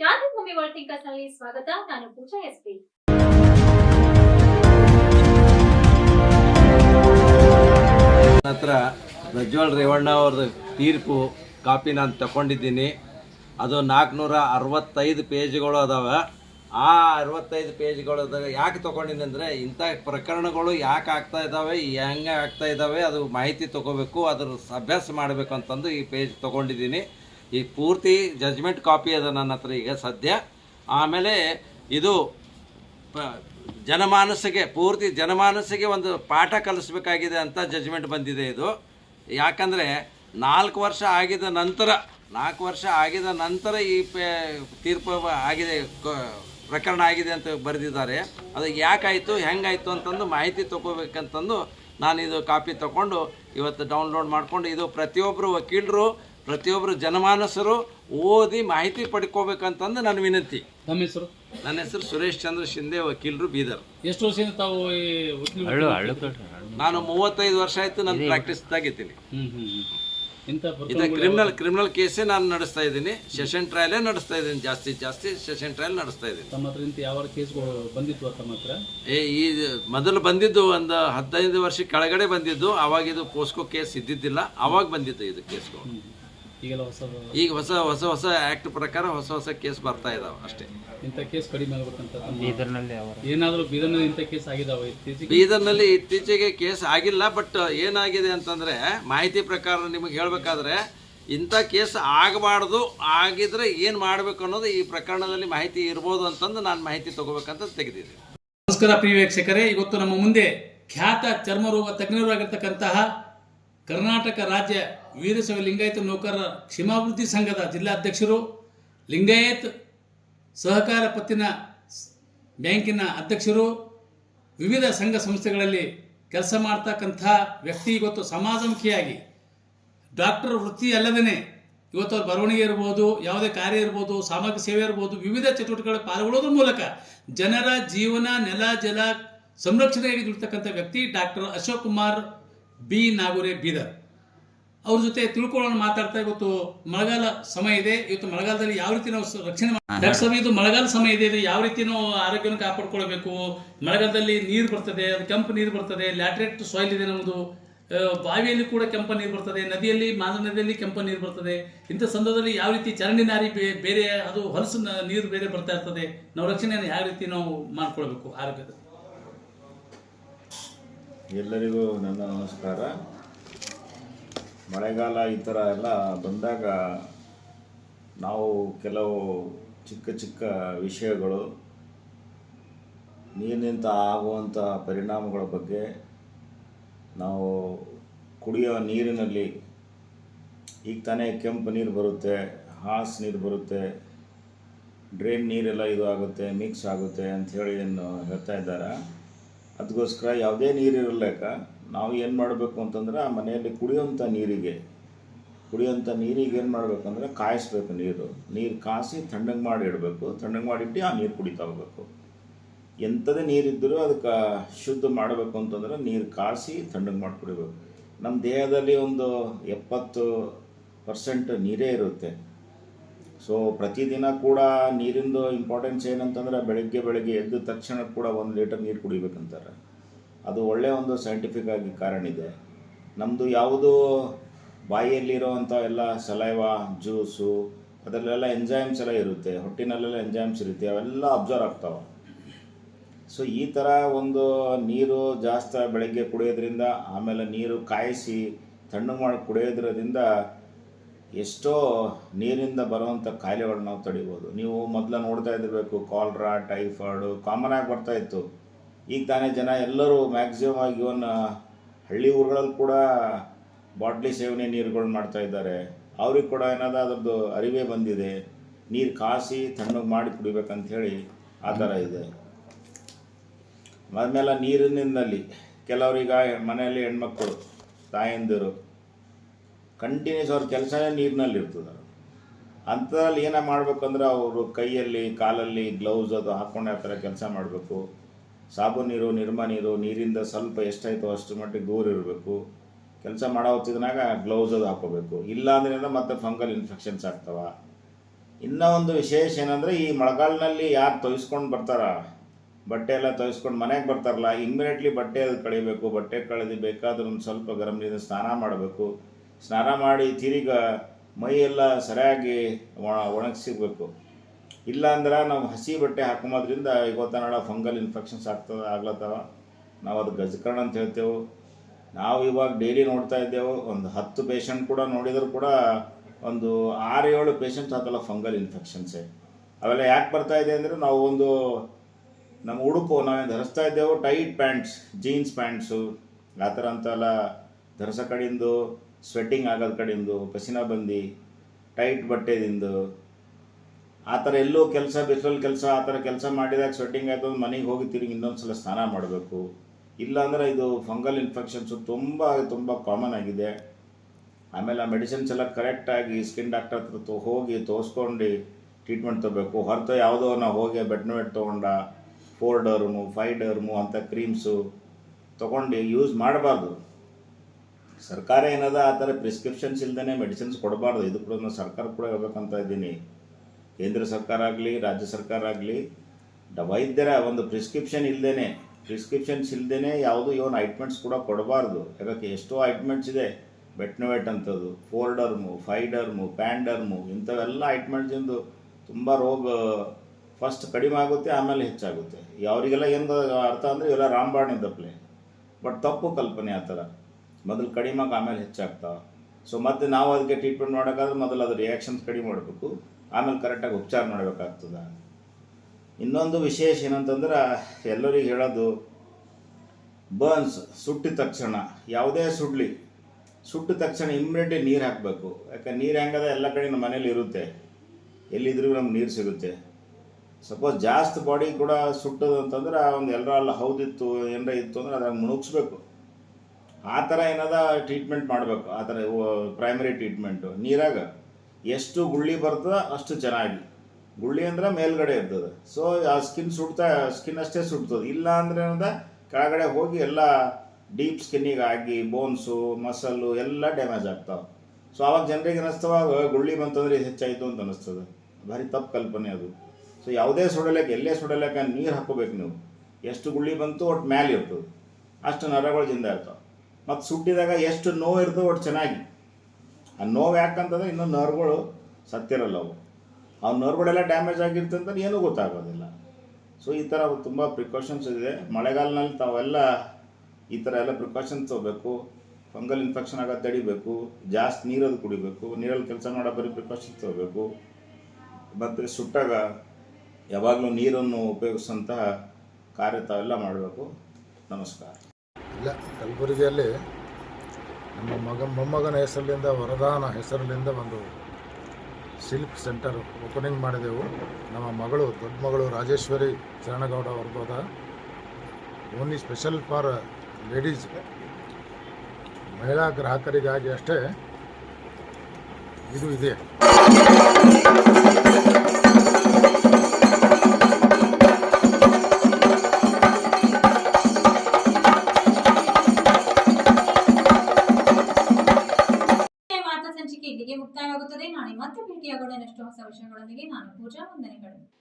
ಕ್ರಾಂತಿಭೂಮಿ ವರ್ಲ್ಡ್ನಲ್ಲಿ ಸ್ವಾಗತ. ನಾನು ಪೂಜಾ S P. ನಂತರ ಪ್ರಜ್ವಲ್ ರೇವಣ್ಣ ಅವ್ರದ್ದು ತೀರ್ಪು, ಕಾಪಿ ನಾನು ತಗೊಂಡಿದ್ದೀನಿ ಅದು ನಾಲ್ಕುನೂರ ಅರವತ್ತೈದು ಪೇಜ್ಗಳು ಅದಾವೆ. ಆ ಅರವತ್ತೈದು ಪೇಜ್ಗಳು ಯಾಕೆ ತೊಗೊಂಡಿನಿ ಅಂದರೆ, ಇಂಥ ಪ್ರಕರಣಗಳು ಯಾಕೆ ಆಗ್ತಾ ಇದ್ದಾವೆ ಹೆಂಗೆ ಆಗ್ತಾ ಇದ್ದಾವೆ ಅದು ಮಾಹಿತಿ ತೊಗೋಬೇಕು, ಅದ್ರ ಅಭ್ಯಾಸ ಮಾಡಬೇಕು ಅಂತಂದು ಈ ಪೇಜ್ ತೊಗೊಂಡಿದ್ದೀನಿ. ಈ ಪೂರ್ತಿ ಜಜ್ಮೆಂಟ್ ಕಾಪಿ ಅದ ನನ್ನ ಹತ್ರ ಈಗ ಸದ್ಯ. ಆಮೇಲೆ ಇದು ಜನಮಾನಸಿಗೆ ಪೂರ್ತಿ ಜನಮಾನಸಿಗೆ ಒಂದು ಪಾಠ ಕಲಿಸ್ಬೇಕಾಗಿದೆ ಅಂತ ಜಜ್ಮೆಂಟ್ ಬಂದಿದೆ ಇದು. ಯಾಕಂದರೆ ನಾಲ್ಕು ವರ್ಷ ಆಗಿದ ನಂತರ, ನಾಲ್ಕು ವರ್ಷ ಆಗಿದ ನಂತರ ಈ ಪೇ, ತೀರ್ಪು ಆಗಿದೆ ಪ್ರಕರಣ ಆಗಿದೆ ಅಂತ ಬರೆದಿದ್ದಾರೆ. ಅದು ಯಾಕಾಯಿತು, ಹೆಂಗಾಯಿತು ಅಂತಂದು ಮಾಹಿತಿ ತೊಗೋಬೇಕಂತಂದು ನಾನು ಇದು ಕಾಪಿ ತಗೊಂಡು ಇವತ್ತು ಡೌನ್ಲೋಡ್ ಮಾಡಿಕೊಂಡು ಇದು ಪ್ರತಿಯೊಬ್ಬರು ವಕೀಲರು ಪ್ರತಿಯೊಬ್ಬರು ಜನಮಾನಸರು ಓದಿ ಮಾಹಿತಿ ಪಡ್ಕೋಬೇಕಂತಂದು ನನ್ನ ವಿನಂತಿ. ನಮ್ಮ ಹೆಸರು? ನನ್ನ ಹೆಸರು ಸುರೇಶ್ ಚಂದ್ರ ಶಿಂದೆ ವಕೀಲರು ಬೀದರ್. ಎಷ್ಟು ವರ್ಷದಿಂದ ತಾವು ಈ ವಕೀಲ ನಾನು ಮೂವತ್ತೈದು ವರ್ಷ ಆಯ್ತು ನಾನು ಪ್ರಾಕ್ಟೀಸ್ ತಾಗಿದ್ದೀನಿ ಇಂಥ ಇದು ಕ್ರಿಮಿನಲ್ ಕ್ರಿಮಿನಲ್ ಕೇಸೇ ನಾನು ನಡೆಸ್ತಾ ಇದ್ದೀನಿ. ಸೆಷನ್ ಟ್ರಯಲೇ ನಡೆಸ್ತಾ ಇದ್ದೀನಿ. ಜಾಸ್ತಿ ಜಾಸ್ತಿ ಸೆಷನ್ ಟ್ರಯಲ್ ನಡೆಸ್ತಾ ಇದ್ದೀನಿ. ತಮ್ಮ ಹತ್ರ ಇಂಥ ಯಾವ ಕೇಸ್ಗಳು ಬಂದಿತ್ತು ತಮ್ಮ ಹತ್ರ? ಏ ಈ ಮೊದಲು ಬಂದಿದ್ದು ಒಂದು ಹದಿನೈದು ವರ್ಷ ಕೆಳಗಡೆ ಬಂದಿದ್ದು. ಅವಾಗ ಇದು ಪೋಸ್ಕೋ ಕೇಸ್ ಇದ್ದಿದ್ದಿಲ್ಲ. ಅವಾಗ ಬಂದಿತ್ತು ಇದು ಕೇಸ್ಗಳು. ಈಗೆಲ್ಲ ಹೊಸ ಈಗ ಹೊಸ ಹೊಸ ಹೊಸ ಆ್ಯಕ್ಟ್ ಪ್ರಕಾರ ಹೊಸ ಹೊಸ ಕೇಸ್ ಬರ್ತಾ ಇದಾವೆ ಅಷ್ಟೇ. ಇಂಥ ಕೇಸ್ ಕಡಿಮೆ ಆಗ್ಬೇಕಂತ ಬೀದರ್ನಲ್ಲಿ ಏನಾದರೂ ಬೀದರ್ನಲ್ಲಿ ಇಂಥ ಕೇಸ್ ಆಗಿದಾವೆ ಇತ್ತೀಚೆಗೆ? ಬೀದರ್ನಲ್ಲಿ ಇತ್ತೀಚೆಗೆ ಕೇಸ್ ಆಗಿಲ್ಲ ಬಟ್ ಏನಾಗಿದೆ ಅಂತಂದರೆ ಮಾಹಿತಿ ಪ್ರಕಾರ ನಿಮಗೆ ಹೇಳಬೇಕಾದ್ರೆ ಇಂಥ ಕೇಸ್ ಆಗಬಾರ್ದು ಆಗಿದ್ರೆ ಏನು ಮಾಡಬೇಕು ಅನ್ನೋದು ಈ ಪ್ರಕರಣದಲ್ಲಿ ಮಾಹಿತಿ ಇರ್ಬೋದು ಅಂತಂದು ನಾನು ಮಾಹಿತಿ ತಗೋಬೇಕಂತ ತೆಗೆದಿದ್ದೀನಿ. ನಮಸ್ಕಾರ ಪ್ರಿಯ ವೀಕ್ಷಕರೇ ಇವತ್ತು ನಮ್ಮ ಮುಂದೆ ಖ್ಯಾತ ಚರ್ಮರೋಗ ತಜ್ಞರು ಆಗಿರ್ತಕ್ಕಂತಹ ಕರ್ನಾಟಕ ರಾಜ್ಯ ವೀರಶೈವ ಲಿಂಗಾಯತ ನೌಕರರ ಕ್ಷೇಮಾಭಿವೃದ್ಧಿ ಸಂಘದ ಜಿಲ್ಲಾಧ್ಯಕ್ಷರು, ಲಿಂಗಾಯತ್ ಸಹಕಾರ ಪತ್ತಿನ ಬ್ಯಾಂಕಿನ ಅಧ್ಯಕ್ಷರು, ವಿವಿಧ ಸಂಘ ಸಂಸ್ಥೆಗಳಲ್ಲಿ ಕೆಲಸ ಮಾಡ್ತಕ್ಕಂಥ ವ್ಯಕ್ತಿ ಇವತ್ತು ಸಮಾಜಮುಖಿಯಾಗಿ. ಡಾಕ್ಟರ್ ವೃತ್ತಿ ಅಲ್ಲದೇ ಇವತ್ತು ಅವ್ರ ಬರವಣಿಗೆ ಇರ್ಬೋದು, ಯಾವುದೇ ಕಾರ್ಯ ಇರ್ಬೋದು, ಸಾಮಾಜಿಕ ಸೇವೆ ಇರ್ಬೋದು, ವಿವಿಧ ಚಟುವಟಿಕೆಗಳ ಪಾಲ್ಗೊಳ್ಳೋದ್ರ ಮೂಲಕ ಜನರ ಜೀವನ, ನೆಲ, ಜಲ ಸಂರಕ್ಷಣೆಯಾಗಿ ದುಡಿತಕ್ಕಂಥ ವ್ಯಕ್ತಿ ಡಾಕ್ಟರ್ ಅಶೋಕ್ ಕುಮಾರ್ ಬಿ ನಾಗೂರೆ ಬೀದರ್. ಅವ್ರ ಜೊತೆ ತಿಳ್ಕೊಳ್ಳೋಣ ಮಾತಾಡ್ತಾ ಇವತ್ತು ಮಳೆಗಾಲ ಸಮಯ ಇದೆ. ಇವತ್ತು ಮಳೆಗಾಲದಲ್ಲಿ ಯಾವ ರೀತಿ ನಾವು ರಕ್ಷಣೆ ಮಾಡ್ತೀವಿ ಡಾಕ್ಟರ್ ಇದು ಮಳೆಗಾಲ ಸಮಯ ಇದೆ ಇದು ಯಾವ ರೀತಿ ನಾವು ಆರೋಗ್ಯವನ್ನು ಕಾಪಾಡ್ಕೊಳ್ಬೇಕು? ಮಳೆಗಾಲದಲ್ಲಿ ನೀರು ಬರ್ತದೆ ಅದು ಕೆಂಪು ನೀರು ಬರ್ತದೆ ಲ್ಯಾಟ್ರೇಟ್ ಸಾಯಿಲ್ ಇದೆ ನಮ್ಮದು ಬಾವಿಯಲ್ಲಿ ಕೂಡ ಕೆಂಪು ನೀರು ಬರ್ತದೆ ನದಿಯಲ್ಲಿ ಮಾನ ನದಿಯಲ್ಲಿ ಕೆಂಪು ನೀರು ಬರ್ತದೆ. ಇಂಥ ಸಂದರ್ಭದಲ್ಲಿ ಯಾವ ರೀತಿ ಚರಂಡಿ ನಾರಿ ಬೇರೆ ಅದು ಹೊಲಸು ನೀರು ಬೇರೆ ಬರ್ತಾ ಇರ್ತದೆ. ನಾವು ರಕ್ಷಣೆಯನ್ನು ಯಾವ ರೀತಿ ನಾವು ಮಾಡ್ಕೊಳ್ಬೇಕು ಆರೋಗ್ಯದ ಎಲ್ಲರಿಗೂ ನನ್ನ ನಮಸ್ಕಾರ. ಮಳೆಗಾಲ ಈ ಥರ ಎಲ್ಲ ಬಂದಾಗ ನಾವು ಕೆಲವು ಚಿಕ್ಕ ಚಿಕ್ಕ ವಿಷಯಗಳು, ನೀರಿನಿಂದ ಆಗುವಂಥ ಪರಿಣಾಮಗಳ ಬಗ್ಗೆ ನಾವು ಕುಡಿಯೋ ನೀರಿನಲ್ಲಿ ಈಗ ತಾನೇ ಕೆಂಪು ನೀರು ಬರುತ್ತೆ ಹಾಸ್ ನೀರು ಬರುತ್ತೆ, ಡ್ರೈನ್ ನೀರೆಲ್ಲ ಇದು ಆಗುತ್ತೆ, ಮಿಕ್ಸ್ ಆಗುತ್ತೆ ಅಂಥೇಳಿ ಏನು ಹೇಳ್ತಾ ಇದ್ದಾರೆ. ಅದಕ್ಕೋಸ್ಕರ ಯಾವುದೇ ನೀರಿರಲೇಕ ನಾವು ಏನು ಮಾಡಬೇಕು ಅಂತಂದ್ರೆ ಆ ಮನೆಯಲ್ಲಿ ಕುಡಿಯುವಂಥ ನೀರಿಗೆ ಕುಡಿಯೋಂಥ ನೀರಿಗೆ ಏನು ಮಾಡಬೇಕಂದ್ರೆ ಕಾಯಿಸ್ಬೇಕು ನೀರು. ನೀರು ಕಾಯಿಸಿ ತಣ್ಣಗೆ ಮಾಡಿ ಇಡಬೇಕು. ತಣ್ಣಗೆ ಮಾಡಿಟ್ಟು ಆ ನೀರು ಕುಡಿತಾ ಹೋಗ್ಬೇಕು. ಎಂಥದೇ ನೀರಿದ್ದರೂ ಅದಕ್ಕೆ ಶುದ್ಧ ಮಾಡಬೇಕು ಅಂತಂದ್ರೆ ನೀರು ಕಾಯಿಸಿ ತಣ್ಣಗೆ ಮಾಡಿ ಕುಡಿಬೇಕು. ನಮ್ಮ ದೇಹದಲ್ಲಿ ಒಂದು ಎಪ್ಪತ್ತು ಪರ್ಸೆಂಟ್ ನೀರೇ ಇರುತ್ತೆ. ಸೊ ಪ್ರತಿದಿನ ಕೂಡ ನೀರಿಂದು ಇಂಪಾರ್ಟೆನ್ಸ್ ಏನಂತಂದ್ರೆ ಬೆಳಗ್ಗೆ ಬೆಳಗ್ಗೆ ಎದ್ದ ತಕ್ಷಣ ಕೂಡ ಒಂದು ಲೀಟರ್ ನೀರು ಕುಡಿಬೇಕಂತಾರೆ. ಅದು ಒಳ್ಳೆಯ ಒಂದು ಸೈಂಟಿಫಿಕ್ ಆಗಿ ಕಾರಣ ಇದೆ. ನಮ್ಮದು ಯಾವುದು ಬಾಯಿಯಲ್ಲಿರೋವಂಥ ಎಲ್ಲ ಸಲೈವ, ಜ್ಯೂಸು, ಅದರಲ್ಲೆಲ್ಲ ಎಂಜೈಮ್ಸ್ ಎಲ್ಲ ಇರುತ್ತೆ. ಹೊಟ್ಟಿನಲ್ಲೆಲ್ಲ ಎಂಜೈಮ್ಸ್ ಇರುತ್ತೆ. ಅವೆಲ್ಲ ಅಬ್ಸರ್ವ್ ಆಗ್ತಾವೆ. ಸೊ ಈ ಥರ ಒಂದು ನೀರು ಜಾಸ್ತಿ ಬೆಳಗ್ಗೆ ಕುಡಿಯೋದ್ರಿಂದ, ಆಮೇಲೆ ನೀರು ಕಾಯಿಸಿ ತಣ್ಣಗೆ ಮಾಡಿ ಕುಡಿಯೋದ್ರಿಂದ ಎಷ್ಟೋ ನೀರಿಂದ ಬರುವಂಥ ಕಾಯಿಲೆಗಳನ್ನ ನಾವು ತಡಿಬೋದು. ನೀವು ಮೊದಲು ನೋಡ್ತಾ ಇದ್ದಿರಬೇಕು ಕಾಲ್ರಾ ಟೈಫಾಯ್ಡು ಕಾಮನ್ ಆಗಿ ಬರ್ತಾ ಇತ್ತು. ಈಗ ತಾನೇ ಜನ ಎಲ್ಲರೂ ಮ್ಯಾಕ್ಸಿಮಮ್ ಆಗಿ ಇವನ್ ಹಳ್ಳಿ ಊರುಗಳಲ್ಲಿ ಕೂಡ ಬಾಟ್ಲಿ ಸೇವನೆ ನೀರುಗಳು ಮಾಡ್ತಾ ಇದ್ದಾರೆ. ಅವ್ರಿಗೆ ಕೂಡ ಏನಾದ ಅದ್ರದ್ದು ಅರಿವೇ ಬಂದಿದೆ. ನೀರು ಕಾಸಿ ತಣ್ಣಗೆ ಮಾಡಿ ಕುಡಿಬೇಕಂತ ಹೇಳಿ ಆ ಥರ ಇದೆ. ಆದಮೇಲೆ ನೀರಿನಲ್ಲಿ ಕೆಲವರೀಗ ಮನೆಯಲ್ಲಿ ಹೆಣ್ಮಕ್ಳು, ತಾಯಂದಿರು ಕಂಟಿನ್ಯೂಸ್ ಅವ್ರ ಕೆಲಸನೇ ನೀರಿನಲ್ಲಿ ಇರ್ತದೆ ಅಂಥದ್ರಲ್ಲಿ ಏನೇ ಮಾಡ್ಬೇಕಂದ್ರೆ ಅವರು ಕೈಯಲ್ಲಿ, ಕಾಲಲ್ಲಿ ಗ್ಲೌಸ್ ಅದು ಹಾಕ್ಕೊಂಡು ಆ ಥರ ಕೆಲಸ ಮಾಡಬೇಕು. ಸಾಬು ನೀರು, ನಿರ್ಮ ನೀರು, ನೀರಿಂದ ಸ್ವಲ್ಪ ಎಷ್ಟಾಯ್ತೋ ಅಷ್ಟು ಮಟ್ಟಿಗೆ ದೂರ ಇರಬೇಕು. ಕೆಲಸ ಮಾಡೋ ಹೊತ್ತಿದ್ನಾಗ ಗ್ಲೌಸ್ ಅದು ಹಾಕೋಬೇಕು. ಇಲ್ಲ ಅಂದ್ರೆ ಮತ್ತೆ ಫಂಗಲ್ ಇನ್ಫೆಕ್ಷನ್ಸ್ ಆಗ್ತಾವ. ಇನ್ನೂ ಒಂದು ವಿಶೇಷ ಏನಂದರೆ ಈ ಮಳೆಗಾಲದಲ್ಲಿ ಯಾರು ತೊಯ್ಸ್ಕೊಂಡು ಬರ್ತಾರ, ಬಟ್ಟೆ ಎಲ್ಲ ತೊಯ್ಸ್ಕೊಂಡು ಮನೆಗೆ ಬರ್ತಾರಲ್ಲ ಇಮ್ಮಿಡಿಯೇಟ್ಲಿ ಬಟ್ಟೆ ಅದು ಕಳಿಬೇಕು. ಬಟ್ಟೆ ಕಳೆದು ಬೇಕಾದ್ರೆ ಒಂದು ಸ್ವಲ್ಪ ಗರಂ ನೀರಿನ ಸ್ನಾನ ಮಾಡಬೇಕು. ಸ್ನಾನ ಮಾಡಿ ತಿರ್ಗ ಮೈಯೆಲ್ಲ ಸರಿಯಾಗಿ ಒಣ ಒಣಗಿಸಿರ್ಬೇಕು. ಇಲ್ಲ ಅಂದ್ರೆ ನಾವು ಹಸಿ ಬಟ್ಟೆ ಹಾಕೊಂಬೋದ್ರಿಂದ ನಾಳೆ ಫಂಗಲ್ ಇನ್ಫೆಕ್ಷನ್ಸ್ ಆಗ್ತದೆ, ಆಗ್ಲತ್ತವ. ನಾವು ಅದು ಗಜಕರಣ ಅಂತ ಹೇಳ್ತೇವೆ. ನಾವು ಇವಾಗ ಡೈಲಿ ನೋಡ್ತಾ ಇದ್ದೇವೆ, ಒಂದು ಹತ್ತು ಪೇಷಂಟ್ ಕೂಡ ನೋಡಿದರೂ ಕೂಡ ಒಂದು ಆರು ಏಳು ಪೇಷಂಟ್ಸ್ ಆತಲ್ಲ ಫಂಗಲ್ ಇನ್ಫೆಕ್ಷನ್ಸೇ. ಅವೆಲ್ಲ ಯಾಕೆ ಬರ್ತಾ ಇದೆ ಅಂದರೆ ನಾವು ಒಂದು ನಮ್ಮ ಉಡುಪು ನಾವೇನು ಧರಿಸ್ತಾ ಇದ್ದೇವೆ, ಟೈಟ್ ಪ್ಯಾಂಟ್ಸ್, ಜೀನ್ಸ್ ಪ್ಯಾಂಟ್ಸು, ಆ ಥರ ಅಂತೆಲ್ಲ ಧರಿಸೋ ಕಡೆಯಿಂದ ಸ್ವೆಟ್ಟಿಂಗ್ ಆಗೋದ್ ಕಡೆಯಿಂದ, ಪಸಿನ ಬಂದು ಟೈಟ್ ಬಟ್ಟೆದಿಂದು, ಆ ಥರ ಎಲ್ಲೋ ಕೆಲಸ, ಬಿಸಿಲಲ್ಲಿ ಕೆಲಸ, ಆ ಥರ ಕೆಲಸ ಮಾಡಿದಾಗ ಸ್ವೆಟ್ಟಿಂಗ್ ಆಯ್ತು ಅಂದ್ರೆ ಮನೆಗೆ ಹೋಗಿ ತಿರುಗಿ ಇನ್ನೊಂದು ಸಲ ಸ್ನಾನ ಮಾಡಬೇಕು. ಇಲ್ಲಾಂದರೆ ಇದು ಫಂಗಲ್ ಇನ್ಫೆಕ್ಷನ್ಸು ತುಂಬ ತುಂಬ ಕಾಮನ್ ಆಗಿದೆ. ಆಮೇಲೆ ಆ ಮೆಡಿಸಿನ್ಸ್ ಎಲ್ಲ ಕರೆಕ್ಟಾಗಿ ಸ್ಕಿನ್ ಡಾಕ್ಟರ್ ಹತ್ರ ಹೋಗಿ ತೋರಿಸ್ಕೊಂಡು ಟ್ರೀಟ್ಮೆಂಟ್ ತೊಗೋಬೇಕು. ಹೊರತು ಯಾವುದೋ ನಾವು ಹೋಗಿ ಬೆಟ್ನೋವೆಟ್ ತೊಗೊಂಡ ಫೋರ್ ಡರ್ಮು ಫೈವ್ ಡರ್ಮು ಅಂಥ ಕ್ರೀಮ್ಸು ತೊಗೊಂಡು ಯೂಸ್ ಮಾಡಬಾರ್ದು. ಸರ್ಕಾರ ಏನದ? ಆ ಥರ ಪ್ರಿಸ್ಕ್ರಿಪ್ಷನ್ಸ್ ಇಲ್ದೇ ಮೆಡಿಸಿನ್ಸ್ ಕೊಡಬಾರ್ದು. ಇದು ಕೂಡ ನಾನು ಸರ್ಕಾರ ಕೂಡ ಹೇಳ್ಬೇಕಂತ ಇದ್ದೀನಿ. ಕೇಂದ್ರ ಸರ್ಕಾರ ಆಗಲಿ, ರಾಜ್ಯ ಸರ್ಕಾರ ಆಗಲಿ ವೈದ್ಯರ ಒಂದು ಪ್ರಿಸ್ಕ್ರಿಪ್ಷನ್ ಇಲ್ಲದೇ ಪ್ರಿಸ್ಕ್ರಿಪ್ಷನ್ಸ್ ಇಲ್ಲದೇ ಯಾವುದು ಇವನ್ ಐಟ್ಮೆಂಟ್ಸ್ ಕೂಡ ಕೊಡಬಾರ್ದು. ಯಾಕಕ್ಕೆ ಎಷ್ಟೋ ಐಟ್ಮೆಂಟ್ಸ್ ಇದೆ. ಬೆಟ್ನೋವೆಟ್ ಅಂಥದ್ದು ಫೋರ್ ಡರ್ಮು ಫೈ ಡರ್ಮು ಪ್ಯಾಂಡರ್ಮು ಇಂಥವೆಲ್ಲ ಐಟ್ಮೆಂಟ್ಸಿಂದು ತುಂಬ ರೋಗ ಫಸ್ಟ್ ಕಡಿಮೆ ಆಗುತ್ತೆ, ಆಮೇಲೆ ಹೆಚ್ಚಾಗುತ್ತೆ. ಅವರಿಗೆಲ್ಲ ಏನು ಅರ್ಥ ಅಂದರೆ ಇವೆಲ್ಲ ರಾಂಬಾಣ್ ಇದ್ದಪ್ಲೆ ಬಟ್ ತಪ್ಪು ಕಲ್ಪನೆ ಆ ಥರ. ಮೊದಲು ಕಡಿಮೆ ಆಮೇಲೆ ಹೆಚ್ಚಾಗ್ತಾವೆ ಸೊ ಮತ್ತೆ ನಾವು ಅದಕ್ಕೆ ಟ್ರೀಟ್ಮೆಂಟ್ ಮಾಡೋಕ್ಕಾದ್ರೆ ಮೊದಲು ಅದು ರಿಯಾಕ್ಷನ್ಸ್ ಕಡಿಮೆ ಮಾಡಬೇಕು. ಆಮೇಲೆ ಕರೆಕ್ಟಾಗಿ ಉಪಚಾರ ಮಾಡಬೇಕಾಗ್ತದೆ. ಇನ್ನೊಂದು ವಿಶೇಷ ಏನಂತಂದ್ರೆ, ಎಲ್ಲರಿಗೆ ಹೇಳೋದು ಬರ್ನ್ಸ್ ಸುಟ್ಟಿದ ತಕ್ಷಣ, ಯಾವುದೇ ಸುಡ್ಲಿ ಸುಟ್ಟ ತಕ್ಷಣ ಇಮ್ಮಿಡಿಯೇಟ್ಲಿ ನೀರು ಹಾಕಬೇಕು. ಯಾಕೆ ನೀರು ಹೆಂಗದ ಎಲ್ಲ ಕಡೆ ನಮ್ಮ ಮನೇಲಿ ಇರುತ್ತೆ. ಎಲ್ಲಿದ್ರೂ ನಮ್ಗೆ ನೀರು ಸಿಗುತ್ತೆ. ಸಪೋಸ್ ಜಾಸ್ತಿ ಬಾಡಿ ಕೂಡ ಸುಟ್ಟದಂತಂದ್ರೆ, ಒಂದು ಎಲ್ಲರ ಅಲ್ಲ ಹೌದಿತ್ತು, ಏನಾರ ಇತ್ತು ಅಂದ್ರೆ ಅದ್ರಾಗ ಮುಣುಗಿಸ್ಬೇಕು. ಆ ಥರ ಏನದ ಟ್ರೀಟ್ಮೆಂಟ್ ಮಾಡಬೇಕು. ಆ ಥರ ಪ್ರೈಮರಿ ಟ್ರೀಟ್ಮೆಂಟು ನೀರಾಗ ಎಷ್ಟು ಗುಳ್ಳಿ ಬರ್ತದ ಅಷ್ಟು ಚೆನ್ನಾಗಿ. ಗುಳ್ಳಿ ಅಂದ್ರೆ ಮೇಲ್ಗಡೆ ಇರ್ತದೆ. ಸೊ ಆ ಸ್ಕಿನ್ ಸುಡ್ತಾ ಸ್ಕಿನ್ ಅಷ್ಟೇ ಸುಡ್ತದೆ. ಇಲ್ಲ ಅಂದ್ರೆ ಏನದ ಕೆಳಗಡೆ ಹೋಗಿ ಎಲ್ಲ ಡೀಪ್ ಸ್ಕಿನ್ನಿಗೆ ಆಗಿ ಬೋನ್ಸು ಮಸಲ್ಲು ಎಲ್ಲ ಡ್ಯಾಮೇಜ್ ಆಗ್ತಾವೆ. ಸೊ ಅವಾಗ ಜನರಿಗೆ ಅನಿಸ್ತವಾಗ ಗುಳ್ಳಿ ಬಂತಂದ್ರೆ ಹೆಚ್ಚಾಯಿತು ಅಂತ ಅನಿಸ್ತದೆ. ಭಾರಿ ತಪ್ಪು ಕಲ್ಪನೆ ಅದು. ಸೊ ಯಾವುದೇ ಸುಡಲೇಕ, ಎಲ್ಲೇ ಸುಡಲೇಕ ನೀರು ಹಾಕೋಬೇಕು ನೀವು. ಎಷ್ಟು ಗುಳ್ಳಿ ಬಂತು ಒಟ್ಟು ಮ್ಯಾಲೆ ಇರ್ತದೆ. ಅಷ್ಟು ನರಗಳು ಜಿಂದ ಇರ್ತಾವೆ. ಮತ್ತು ಸುಟ್ಟಿದಾಗ ಎಷ್ಟು ನೋವು ಇರ್ತದೆ ಒಟ್ಟು ಚೆನ್ನಾಗಿ. ಆ ನೋವು ಯಾಕಂತಂದ್ರೆ ಇನ್ನೂ ನರ್ಗಳು ಸತ್ತಿರಲ್ಲ ಅವು. ಆ ನರ್ಗಳೆಲ್ಲ ಡ್ಯಾಮೇಜ್ ಆಗಿರ್ತಂದ್ರೆ ಏನೂ ಗೊತ್ತಾಗೋದಿಲ್ಲ. ಸೊ ಈ ಥರ ತುಂಬ ಪ್ರಿಕಾಷನ್ಸ್ ಇದೆ. ಮಳೆಗಾಲದಲ್ಲಿ ತಾವೆಲ್ಲ ಈ ಥರ ಎಲ್ಲ ಪ್ರಿಕಾಷನ್ಸ್ ತಗೋಬೇಕು. ಫಂಗಲ್ ಇನ್ಫೆಕ್ಷನ್ ಆಗೋದು ತಡಿಬೇಕು. ಜಾಸ್ತಿ ನೀರದು ಕುಡಿಬೇಕು. ನೀರಲ್ಲಿ ಕೆಲಸ ಮಾಡೋ ಬರೀ ಪ್ರಿಕಾಷನ್ಸ್ ತಗೋಬೇಕು. ಮತ್ತು ಸುಟ್ಟಾಗ ಯಾವಾಗಲೂ ನೀರನ್ನು ಉಪಯೋಗಿಸುವಂತಹ ಕಾರ್ಯ ತಾವೆಲ್ಲ ಮಾಡಬೇಕು. ನಮಸ್ಕಾರ. ಇಲ್ಲ. ಕಲಬುರಗಿಯಲ್ಲಿ ನಮ್ಮ ಮಗ, ಮೊಮ್ಮಗನ ಹೆಸರಿನಿಂದ, ವರದಾನ ಹೆಸರಿನಿಂದ ಒಂದು ಸಿಲ್ಕ್ ಸೆಂಟರ್ ಓಪನಿಂಗ್ ಮಾಡಿದೆವು. ನಮ್ಮ ಮಗಳು ದೊಡ್ಡ ಮಗಳು ರಾಜೇಶ್ವರಿ ಚರಣಗೌಡ ಅದ ಓನ್ಲಿ ಸ್ಪೆಷಲ್ ಫಾರ್ ಲೇಡೀಸ್. ಮಹಿಳಾ ಗ್ರಾಹಕರಿಗಾಗಿ ಅಷ್ಟೇ ಇದು ಇದೆ. ಹೊಸ ವಿಷಯಗಳೊಂದಿಗೆ ನಾನು ಪೂಜಾ ವಂದನೆಗಳು.